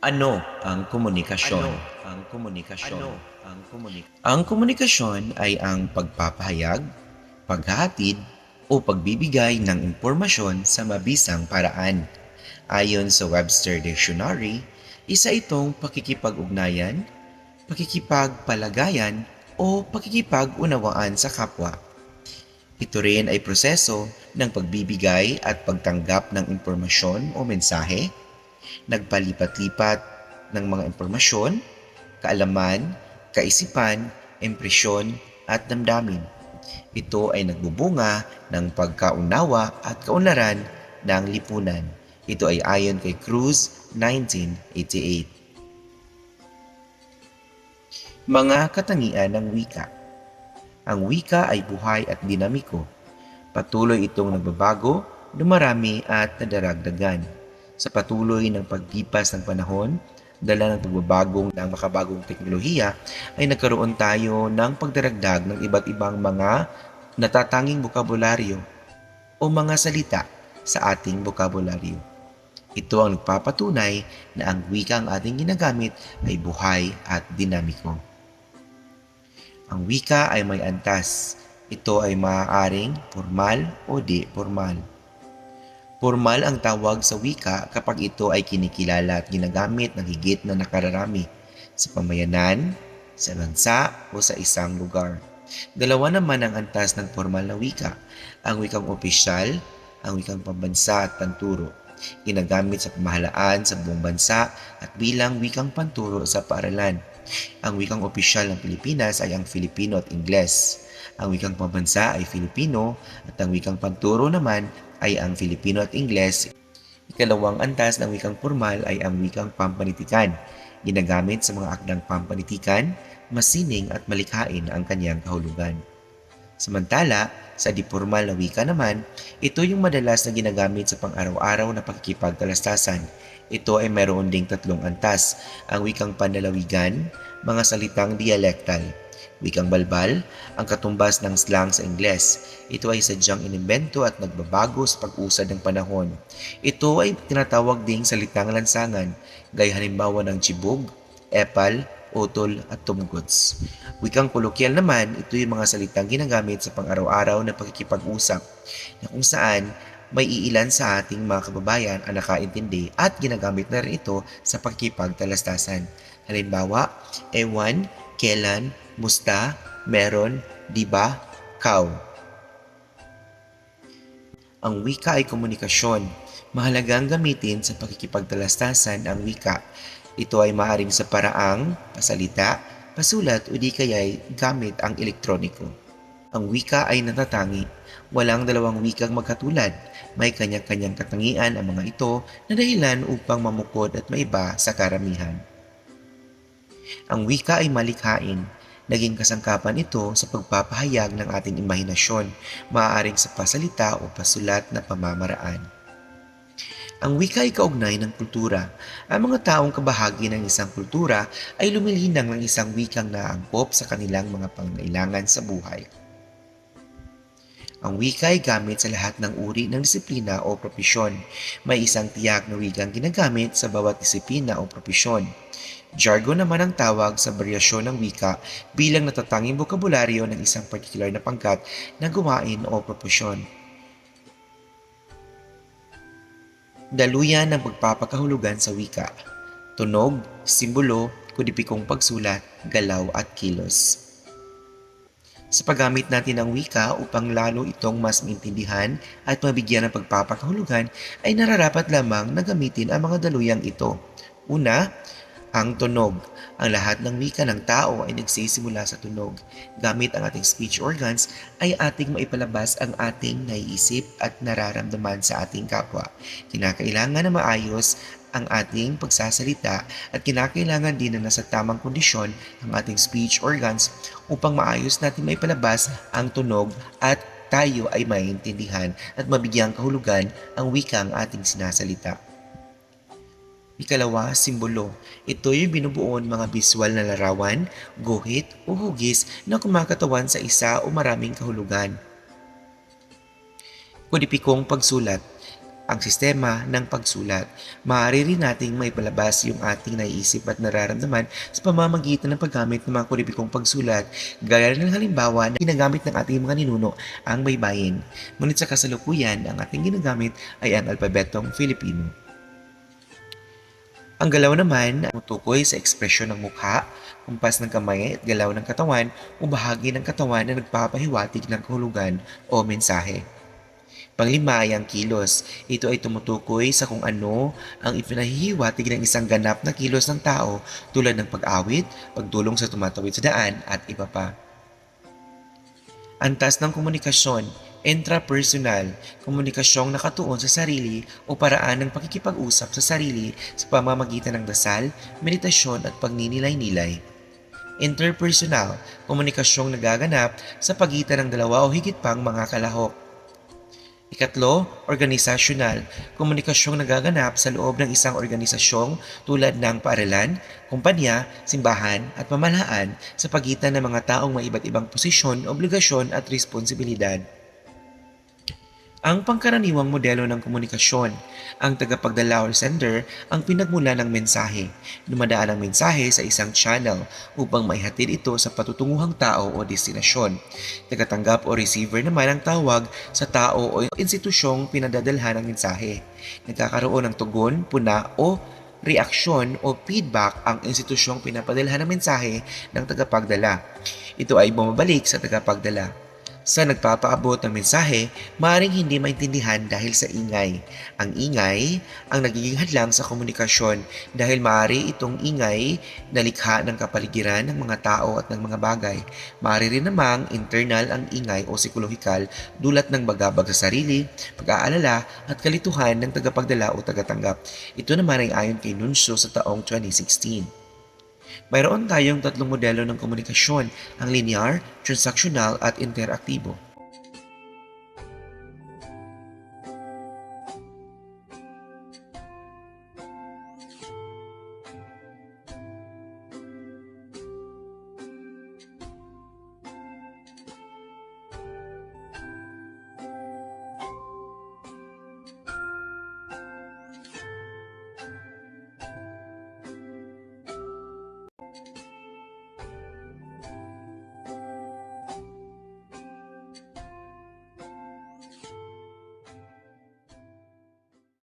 Ano ang komunikasyon? Ano ang komunikasyon? Ano ang komunik Ang komunikasyon ay ang pagpapahayag, paghahatid o pagbibigay ng impormasyon sa mabisang paraan. Ayon sa Webster Dictionary, isa itong pakikipag-ugnayan, pakikipagpalagayan o pakikipag-unawaan sa kapwa. Ito rin ay proseso ng pagbibigay at pagtanggap ng impormasyon o mensahe nagpalipat-lipat ng mga impormasyon, kaalaman, kaisipan, impresyon at damdamin. Ito ay nagbubunga ng pagkaunawa at kaunlaran ng lipunan. Ito ay ayon kay Cruz 1988. Mga katangian ng wika Ang wika ay buhay at dinamiko. Patuloy itong nagbabago, dumarami at nadaragdagan sa patuloy ng paglipas ng panahon, dala ng pagbabagong ng makabagong teknolohiya, ay nagkaroon tayo ng pagdaragdag ng iba't ibang mga natatanging bokabularyo o mga salita sa ating bokabularyo. Ito ang nagpapatunay na ang wika ang ating ginagamit ay buhay at dinamiko. Ang wika ay may antas. Ito ay maaaring formal o di formal. Formal ang tawag sa wika kapag ito ay kinikilala at ginagamit ng higit na nakararami sa pamayanan, sa bansa o sa isang lugar. Dalawa naman ang antas ng formal na wika, ang wikang opisyal, ang wikang pambansa at panturo. Ginagamit sa pamahalaan sa buong bansa at bilang wikang panturo sa paaralan. Ang wikang opisyal ng Pilipinas ay ang Filipino at Ingles. Ang wikang pambansa ay Filipino at ang wikang panturo naman ay ang Filipino at Ingles. Ikalawang antas ng wikang formal ay ang wikang pampanitikan. Ginagamit sa mga akdang pampanitikan, masining at malikhain ang kanyang kahulugan. Samantala, sa dipormal na wika naman, ito yung madalas na ginagamit sa pang-araw-araw na pakikipagtalastasan. Ito ay mayroon ding tatlong antas, ang wikang panlalawigan, mga salitang dialektal, Wikang balbal, ang katumbas ng slang sa Ingles. Ito ay sadyang inimbento at nagbabago sa pag-usad ng panahon. Ito ay tinatawag ding salitang lansangan, gaya halimbawa ng chibog, epal, utol at tumugots. Wikang kolokyal naman, ito yung mga salitang ginagamit sa pang-araw-araw na pagkikipag-usap na kung saan may iilan sa ating mga kababayan ang nakaintindi at ginagamit na rin ito sa pagkipagtalastasan. Halimbawa, ewan, kailan, musta, meron, di ba, kaw. Ang wika ay komunikasyon. Mahalagang gamitin sa pakikipagtalastasan ang wika. Ito ay maaaring sa paraang pasalita, pasulat o di kaya'y gamit ang elektroniko. Ang wika ay natatangi. Walang dalawang wikang magkatulad. May kanyang-kanyang katangian ang mga ito na dahilan upang mamukod at maiba sa karamihan. Ang wika ay malikhain. Naging kasangkapan ito sa pagpapahayag ng ating imahinasyon, maaaring sa pasalita o pasulat na pamamaraan. Ang wika ay kaugnay ng kultura. Ang mga taong kabahagi ng isang kultura ay lumilinang ng isang wikang naangkop sa kanilang mga pangailangan sa buhay. Ang wika ay gamit sa lahat ng uri ng disiplina o propesyon. May isang tiyak na wikang ginagamit sa bawat disiplina o propesyon. Jargon naman ang tawag sa varyasyon ng wika bilang natatanging bokabularyo ng isang partikular na pangkat na gawain o propesyon. Daluyan ng pagpapakahulugan sa wika. Tunog, simbolo, kudipikong pagsulat, galaw at kilos sa paggamit natin ng wika upang lalo itong mas maintindihan at mabigyan ng pagpapakahulugan ay nararapat lamang na gamitin ang mga daluyang ito. Una, ang tunog. Ang lahat ng wika ng tao ay nagsisimula sa tunog. Gamit ang ating speech organs ay ating maipalabas ang ating naiisip at nararamdaman sa ating kapwa. Kinakailangan na maayos ang ating pagsasalita at kinakailangan din na nasa tamang kondisyon ang ating speech organs upang maayos natin may palabas ang tunog at tayo ay maintindihan at mabigyang kahulugan ang wikang ating sinasalita. Ikalawa, simbolo. Ito yung binubuo ng mga visual na larawan, guhit o hugis na kumakatawan sa isa o maraming kahulugan. Kodipikong pagsulat ang sistema ng pagsulat. Maaari rin nating may palabas yung ating naiisip at nararamdaman sa pamamagitan ng paggamit ng mga kuripikong pagsulat, gaya ng halimbawa na ginagamit ng ating mga ninuno ang baybayin. Ngunit sa kasalukuyan, ang ating ginagamit ay ang alpabetong Filipino. Ang galaw naman ay tumutukoy sa ekspresyon ng mukha, kumpas ng kamay at galaw ng katawan o bahagi ng katawan na nagpapahiwatig ng kahulugan o mensahe. Panglima ay ang kilos. Ito ay tumutukoy sa kung ano ang ipinahihiwatig ng isang ganap na kilos ng tao tulad ng pag-awit, pagtulong sa tumatawid sa daan at iba pa. Antas ng komunikasyon, intrapersonal, komunikasyong nakatuon sa sarili o paraan ng pakikipag-usap sa sarili sa pamamagitan ng dasal, meditasyon at pagninilay-nilay. Interpersonal, komunikasyong nagaganap sa pagitan ng dalawa o higit pang mga kalahok. Ikatlo, organisasyonal, komunikasyong nagaganap sa loob ng isang organisasyong tulad ng paaralan, kumpanya, simbahan at pamahalaan sa pagitan ng mga taong may iba't ibang posisyon, obligasyon at responsibilidad. Ang pangkaraniwang modelo ng komunikasyon, ang tagapagdala or sender ang pinagmula ng mensahe. Dumadaan ang mensahe sa isang channel upang maihatid ito sa patutunguhang tao o destinasyon. Tagatanggap o receiver naman ang tawag sa tao o institusyong pinadadalhan ng mensahe. Nagkakaroon ng tugon, puna o reaksyon o feedback ang institusyong pinapadalhan ng mensahe ng tagapagdala. Ito ay bumabalik sa tagapagdala. Sa nagpapaabot ng mensahe, maaaring hindi maintindihan dahil sa ingay. Ang ingay ang nagiging hadlang sa komunikasyon dahil maaari itong ingay na likha ng kapaligiran ng mga tao at ng mga bagay. Maaari rin namang internal ang ingay o psikolohikal dulot ng bagabag sa sarili, pag-aalala at kalituhan ng tagapagdala o tagatanggap. Ito naman ay ayon kay Nuncio sa taong 2016. Mayroon tayong tatlong modelo ng komunikasyon, ang linear, transactional at interaktibo.